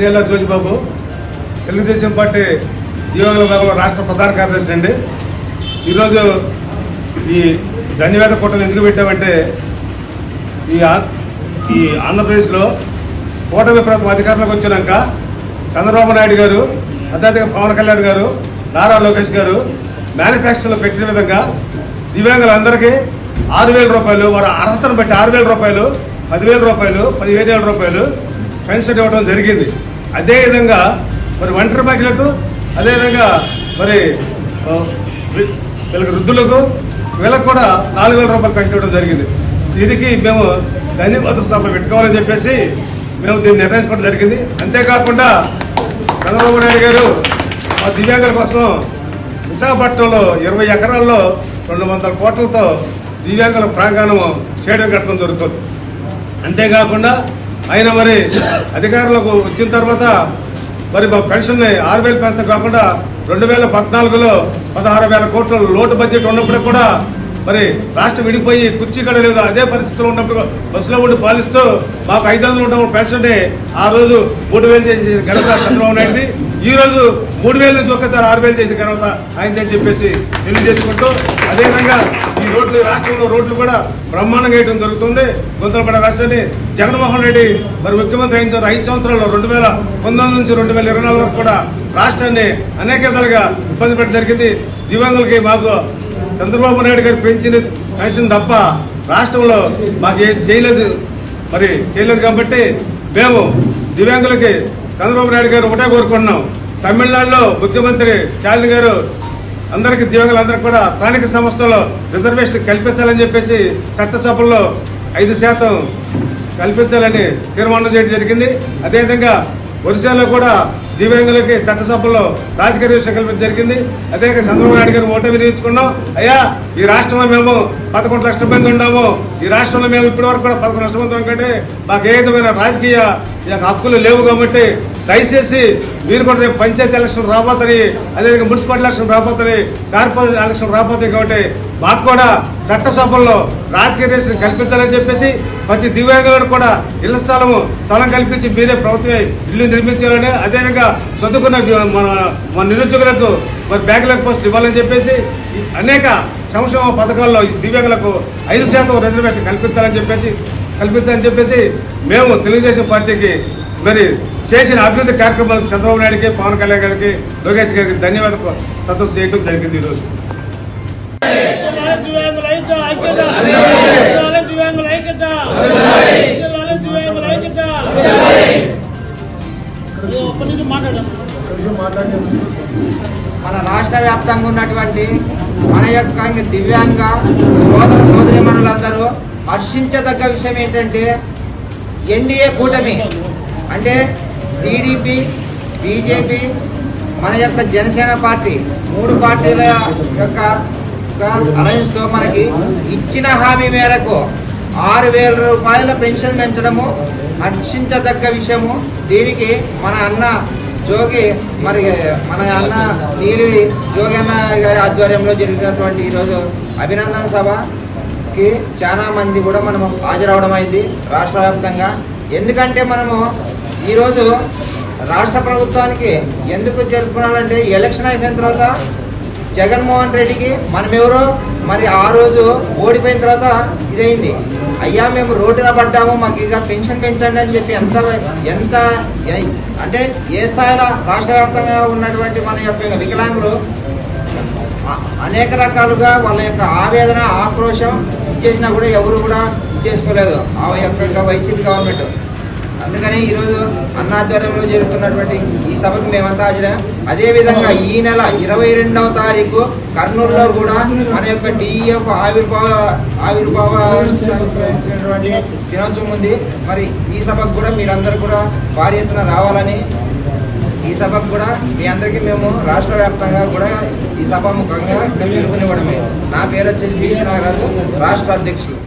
నీళ్ళ జోజిబాబు తెలుగుదేశం పార్టీ జీవన విభాగంలో రాష్ట్ర ప్రధాన కార్యదర్శి అండి. ఈరోజు ఈ ధన్యవాద కూటమి ఎందుకు పెట్టామంటే ఈ ఈ ఆంధ్రప్రదేశ్లో కూటమి ప్రభుత్వం అధికారంలోకి వచ్చినాక చంద్రబాబు నాయుడు గారు అదేవిధంగా పవన్ కళ్యాణ్ గారు నారా లోకేష్ గారు మేనిఫెస్టోలో పెట్టిన విధంగా దివ్యాంగులందరికీ ఆరు వేల రూపాయలు వారి అర్హతను బట్టి ఆరు వేల రూపాయలు పదివేల రూపాయలు పదిహేను వేల రూపాయలు పెన్షన్ ఇవ్వడం జరిగింది. అదేవిధంగా మరి ఒంటరి మహిళలకు అదేవిధంగా మరి వీళ్ళకి వృద్ధులకు వీళ్ళకు కూడా నాలుగు వేల రూపాయలు కట్టడం జరిగింది. దీనికి మేము ధన్యవాద సభ పెట్టుకోవాలని చెప్పేసి మేము దీన్ని నిర్ణయించుకోవడం జరిగింది. అంతేకాకుండా చంద్రబాబు నాయుడు గారు మా దివ్యాంగుల కోసం విశాఖపట్నంలో ఇరవై ఎకరాల్లో రెండు వందల కోట్లతో దివ్యాంగుల ప్రాంగణం చేయడం కట్టడం జరుగుతుంది. అంతేకాకుండా ఆయన మరి అధికారంలోకి వచ్చిన తర్వాత మరి మా పెన్షన్ని ఆరు వేలు పెంచడం కాకుండా రెండు వేల పద్నాలుగులో పదహారు వేల కోట్ల లోటు బడ్జెట్ ఉన్నప్పుడు కూడా మరి రాష్ట్రం విడిపోయి కుర్చీ కడ లేదు. అదే పరిస్థితిలో ఉన్నప్పుడు బస్సులో ఉండి పాలిస్తూ మాకు ఐదు వందలు ఉండడం పెన్షన్ ఆ రోజు మూడు వేలు చేసి ఘనత చంద్రబాబు నాయుడుది. ఈ రోజు మూడు వేల నుంచి ఒక్కసారి ఆరు వేలు చేసి ఘనత ఆయన చెప్పేసి తెలియజేసుకుంటూ అదేవిధంగా ఈ రోడ్లు రాష్ట్రంలో రోడ్లు కూడా బ్రహ్మాండంగా వేయడం జరుగుతుంది. గుంతలపడ రాష్ట్రాన్ని జగన్మోహన్ రెడ్డి మరి ముఖ్యమంత్రి అయిన తర్వాత ఐదు సంవత్సరాల్లో రెండు వేల పంతొమ్మిది నుంచి రెండు వేల ఇరవై నాలుగు వరకు కూడా రాష్ట్రాన్ని అనేక విధాలుగా ఇబ్బంది పెట్టడం జరిగింది. దివ్యాంగులకి మాకు చంద్రబాబు నాయుడు గారు పెంచిన పెన్షన్ తప్ప రాష్ట్రంలో మాకు ఏం చేయలేదు. మరి చేయలేదు కాబట్టి మేము దివ్యాంగులకి చంద్రబాబు నాయుడు గారు ఒకటే కోరుకుంటున్నాం. తమిళనాడులో ముఖ్యమంత్రి చాలిని గారు అందరికీ దివ్యాంగులందరికీ కూడా స్థానిక సంస్థల్లో రిజర్వేషన్ కల్పించాలని చెప్పేసి చట్టసభల్లో ఐదు శాతం కల్పించాలని తీర్మానం చేయడం జరిగింది. అదేవిధంగా ఒరిస్సాలో కూడా దివ్యాంగులకి చట్టసభలో రాజకీయ రిజర్వేషన్ కల్పించడం జరిగింది. అదే చంద్రబాబు నాయుడు గారు ఓటమి వినియోగించుకున్నాం అయ్యా ఈ రాష్ట్రంలో మేము పదకొండు లక్షల మంది ఉన్నాము. ఈ రాష్ట్రంలో మేము ఇప్పటి వరకు కూడా పదకొండు లక్షల మంది ఉన్నాం మాకు ఏ విధమైన రాజకీయ యొక్క హక్కులు లేవు కాబట్టి దయచేసి మీరు కూడా రేపు పంచాయతీ ఎలక్షన్ రాబోతుంది అదేవిధంగా మున్సిపాలిటీ ఎలక్షన్ రాబోతుంది కార్పొరేషన్ ఎలక్షన్ రాబోతుంది కాబట్టి మాకు కూడా చట్టసభల్లో రాజకీయ రేషన్ కల్పించాలని చెప్పేసి ప్రతి దివ్యాంగులకు కూడా ఇళ్ళ స్థలము స్థలం కల్పించి మీరే ప్రభుత్వమే ఇల్లు నిర్మించాలని అదేవిధంగా చదువుకున్న మన మన నిరుద్యోగులకు మరి బ్యాంకులకు పోస్ట్ ఇవ్వాలని చెప్పేసి అనేక సంక్షేమ పథకాల్లో దివ్యాంగులకు ఐదు శాతం రిజర్వేషన్ కల్పించాలని చెప్పేసి కల్పించాలని చెప్పేసి మేము తెలుగుదేశం పార్టీకి మరి చేసిన అభివృద్ధి కార్యక్రమాలకు చంద్రబాబు నాయుడికి పవన్ కళ్యాణ్ గారికి లోకేష్ గారికి ధన్యవాదాలు సదస్సు చేయడం జరిగింది ఈరోజు. దివ్యాంగుల ఐక్యత. ఐక్యత జిల్లాల దివ్యాంగుల ఐక్యత జిల్లాల దివ్యాంగుల ఐక్యత ఒక్క నిమిషం మన రాష్ట్ర వ్యాప్తంగా ఉన్నటువంటి మన యొక్క దివ్యాంగ సోదర సోదరిమణులందరూ హర్షించదగ్గ విషయం ఏంటంటే ఎన్డీఏ కూటమి. అంటే టీడీపీ బీజేపీ మన యొక్క జనసేన పార్టీ మూడు పార్టీల యొక్క అలయన్స్లో మనకి ఇచ్చిన హామీ మేరకు ఆరు వేల రూపాయల పెన్షన్ పెంచడము హర్షించదగ్గ విషయము. దీనికి మన అన్న జోగి మరి మన అన్న నీలి జోగి అన్న గారి ఆధ్వర్యంలో జరిగినటువంటి ఈరోజు అభినందన సభకి చాలా మంది కూడా మనము హాజరవడం అయింది రాష్ట్ర వ్యాప్తంగా ఎందుకంటే మనము ఈరోజు రాష్ట్ర ప్రభుత్వానికి ఎందుకు జరుపుకోవాలంటే ఎలక్షన్ అయిపోయిన తర్వాత జగన్మోహన్ రెడ్డికి మనం ఎవరో మరి ఆ రోజు ఓడిపోయిన తర్వాత ఇదైంది. అయ్యా మేము రోడ్డున పడ్డాము మాకు ఇక పెన్షన్ పెంచండి అని చెప్పి ఎంత ఎంత అంటే ఏ స్థాయిలో రాష్ట్ర వ్యాప్తంగా ఉన్నటువంటి మన యొక్క వికలాంగులు అనేక రకాలుగా వాళ్ళ యొక్క ఆవేదన ఆక్రోశం ఇచ్చేసినా కూడా ఎవరు కూడా చేసుకోలేదు ఆ యొక్క వైసీపీ గవర్నమెంట్. అందుకని ఈరోజు అన్నాధ్వర్యంలో జరుగుతున్నటువంటి ఈ సభకు మేమంతా హాజరా అదేవిధంగా ఈ నెల ఇరవై రెండవ తారీఖు కర్నూలులో కూడా మన యొక్క టీఎఫ్ ఆవిర్భావ ఆవిర్భావ దినోత్సవం ఉంది. మరి ఈ సభకు కూడా మీరందరూ కూడా భారీ ఎత్తున రావాలని ఈ సభకు కూడా మీ అందరికీ మేము రాష్ట్ర వ్యాప్తంగా కూడా ఈ సభ ముఖంగా పిలుపునివ్వడమే. నా పేరు వచ్చేసి బీసీ నాగరాజు రాష్ట్ర అధ్యక్షులు.